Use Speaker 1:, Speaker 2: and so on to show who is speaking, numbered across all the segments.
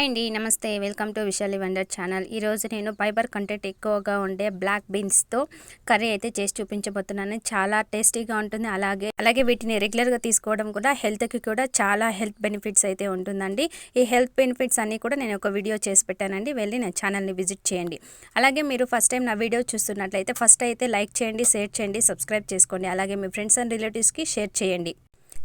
Speaker 1: Hi అండి నమస్తే. Welcome to Vishali wonder channel. ఈరోజు నేను ఫైబర్ కంటెంట్ ఎక్కువగా ఉండే బ్లాక్ బీన్స్తో కర్రీ అయితే చేసి చూపించబోతున్నాను. చాలా టేస్టీగా ఉంటుంది. అలాగే అలాగే వీటిని రెగ్యులర్గా తీసుకోవడం కూడా హెల్త్కి కూడా చాలా హెల్త్ బెనిఫిట్స్ అయితే ఉంటుందండి. ఈ హెల్త్ బెనిఫిట్స్ అన్నీ కూడా నేను ఒక వీడియో చేసి పెట్టానండి. వెళ్ళి నా ఛానల్ని విజిట్ చేయండి. అలాగే మీరు ఫస్ట్ టైం నా వీడియో చూస్తున్నట్లయితే ఫస్ట్ అయితే లైక్ చేయండి షేర్ చేయండి సబ్స్క్రైబ్ చేసుకోండి. అలాగే మీ ఫ్రెండ్స్ అండ్ రిలేటివ్స్కి షేర్ చేయండి.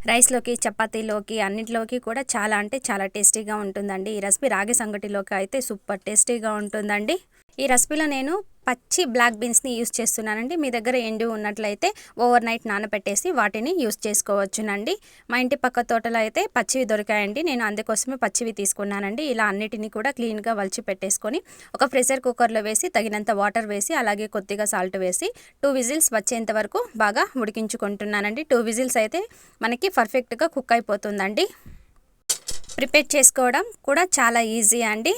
Speaker 1: రైస్లోకి చపాతీలోకి అన్నింటిలోకి కూడా చాలా అంటే చాలా టేస్టీగా ఉంటుందండి. ఈ రెసిపీ రాగి సంగటిలోకి అయితే సూపర్ టేస్టీగా ఉంటుందండి. ఈ రెసిపీలో నేను పచ్చి బ్లాక్ బీన్స్ని యూస్ చేస్తున్నానండి. మీ దగ్గర ఎండు ఉన్నట్లయితే ఓవర్ నైట్ నానబెట్టేసి వాటిని యూస్ చేసుకోవచ్చునండి. మా ఇంటి పక్క తోటలో అయితే పచ్చివి దొరికాయండి. నేను అందుకోసమే పచ్చివి తీసుకున్నానండి. ఇలా అన్నిటిని కూడా క్లీన్గా వలిచి పెట్టేసుకొని ఒక ప్రెషర్ కుక్కర్లో వేసి తగినంత వాటర్ వేసి అలాగే కొద్దిగా సాల్ట్ వేసి టూ విజిల్స్ వచ్చేంత వరకు బాగా ఉడికించుకుంటున్నానండి. టూ విజిల్స్ అయితే మనకి పర్ఫెక్ట్గా కుక్ అయిపోతుందండి. ప్రిపేర్ చేసుకోవడం కూడా చాలా ఈజీ అండి.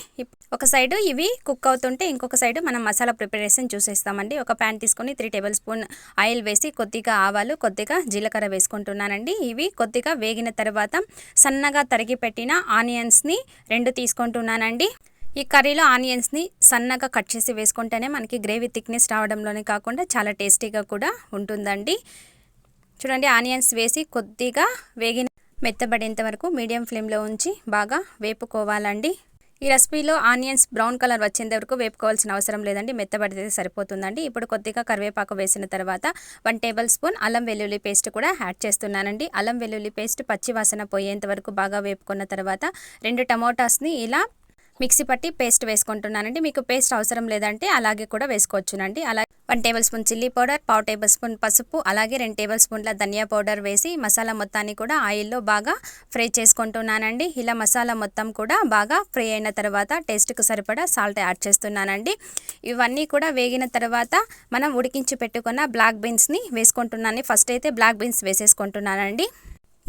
Speaker 1: ఒక సైడ్ ఇవి కుక్ అవుతుంటే ఇంకొక సైడ్ మనం మసాలా ప్రిపరేషన్ చూసేస్తామండి. ఒక ప్యాన్ తీసుకొని త్రీ టేబుల్ స్పూన్ ఆయిల్ వేసి కొద్దిగా ఆవాలు కొద్దిగా జీలకర్ర వేసుకుంటున్నానండి. ఇవి కొద్దిగా వేగిన తర్వాత సన్నగా తరిగి పెట్టిన ఆనియన్స్ని రెండు తీసుకుంటున్నానండి. ఈ కర్రీలో ఆనియన్స్ని సన్నగా కట్ చేసి వేసుకుంటేనే మనకి గ్రేవీ థిక్నెస్ రావడంలోనే కాకుండా చాలా టేస్టీగా కూడా ఉంటుందండి. చూడండి ఆనియన్స్ వేసి కొద్దిగా వేగిన మెత్తబడేంత వరకు మీడియం ఫ్లేమ్లో ఉంచి బాగా వేపుకోవాలండి. ఈ రెసిపీలో ఆనియన్స్ బ్రౌన్ కలర్ వచ్చేంత వరకు వేపుకోవాల్సిన అవసరం లేదండి. మెత్తబడితే సరిపోతుందండి. ఇప్పుడు కొద్దిగా కరివేపాకు వేసిన తర్వాత వన్ టేబుల్ స్పూన్ అల్లం వెల్లుల్లి పేస్ట్ కూడా యాడ్ చేస్తున్నానండి. అల్లం వెల్లుల్లి పేస్ట్ పచ్చి వాసన పోయేంత వరకు బాగా వేపుకున్న తర్వాత రెండు టమోటాస్ని ఇలా మిక్సీ పట్టి పేస్ట్ వేసుకుంటున్నానండి. మీకు పేస్ట్ అవసరం లేదంటే అలాగే కూడా వేసుకోవచ్చునండి. అలా one table spoon chilli powder పావు టేబుల్ స్పూన్ పసుపు అలాగే రెండు టేబుల్ స్పూన్ల ధనియా పౌడర్ వేసి మసాలా మొత్తాన్ని కూడా ఆయిల్లో బాగా ఫ్రై చేసుకుంటున్నానండి. ఇలా మసాలా మొత్తం కూడా బాగా ఫ్రై అయిన తర్వాత టేస్ట్కి సరిపడా సాల్ట్ యాడ్ చేస్తున్నానండి. ఇవన్నీ కూడా వేగిన తర్వాత మనం ఉడికించి పెట్టుకున్న బ్లాక్ బీన్స్ని వేసుకుంటున్నాను. ఫస్ట్ అయితే బ్లాక్ బీన్స్ వేసేసుకుంటున్నానండి.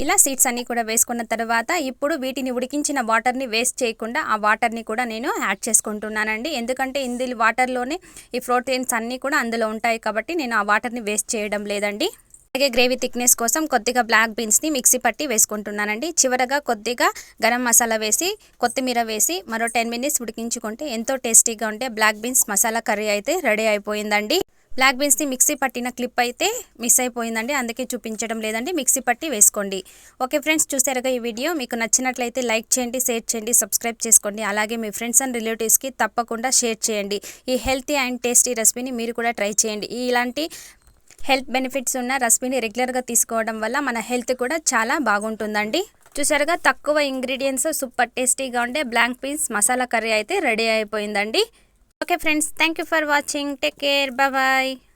Speaker 1: ఇలా సీడ్స్ అన్నీ కూడా వేసుకున్న తర్వాత ఇప్పుడు వీటిని ఉడికించిన వాటర్ని వేస్ట్ చేయకుండా ఆ వాటర్ని కూడా నేను యాడ్ చేసుకుంటున్నానండి. ఎందుకంటే ఇందులో వాటర్లోనే ఈ ప్రోటీన్స్ అన్నీ కూడా అందులో ఉంటాయి కాబట్టి నేను ఆ వాటర్ని వేస్ట్ చేయడం లేదండి. అలాగే గ్రేవీ థిక్నెస్ కోసం కొద్దిగా బ్లాక్ బీన్స్ని మిక్సీ పట్టి వేసుకుంటున్నానండి. చివరగా కొద్దిగా గరం మసాలా వేసి కొత్తిమీర వేసి మరో టెన్ మినిట్స్ ఉడికించుకుంటే ఎంతో టేస్టీగా ఉంటే బ్లాక్ బీన్స్ మసాలా కర్రీ అయితే రెడీ అయిపోయిందండి. బ్లాక్ బీన్స్ని మిక్సీ పట్టిన క్లిప్ అయితే మిస్ అయిపోయిందండి. అందుకే చూపించడం లేదండి. మిక్సీ పట్టి వేసుకోండి. ఓకే ఫ్రెండ్స్ చూసారుగా ఈ వీడియో. మీకు నచ్చినట్లయితే లైక్ చేయండి షేర్ చేయండి సబ్స్క్రైబ్ చేసుకోండి. అలాగే మీ ఫ్రెండ్స్ అండ్ రిలేటివ్స్కి తప్పకుండా షేర్ చేయండి. ఈ హెల్తీ అండ్ టేస్టీ రెసిపీని మీరు కూడా ట్రై చేయండి. ఇలాంటి హెల్త్ బెనిఫిట్స్ ఉన్న రెసిపీని రెగ్యులర్గా తీసుకోవడం వల్ల మన హెల్త్ కూడా చాలా బాగుంటుందండి. చూసారుగా తక్కువ ఇంగ్రీడియంట్స్ సూపర్ టేస్టీగా ఉండే బ్లాంక్ పీన్స్ మసాలా కర్రీ అయితే రెడీ అయిపోయిందండి. okay friends. Thank you for watching. Take care. Bye bye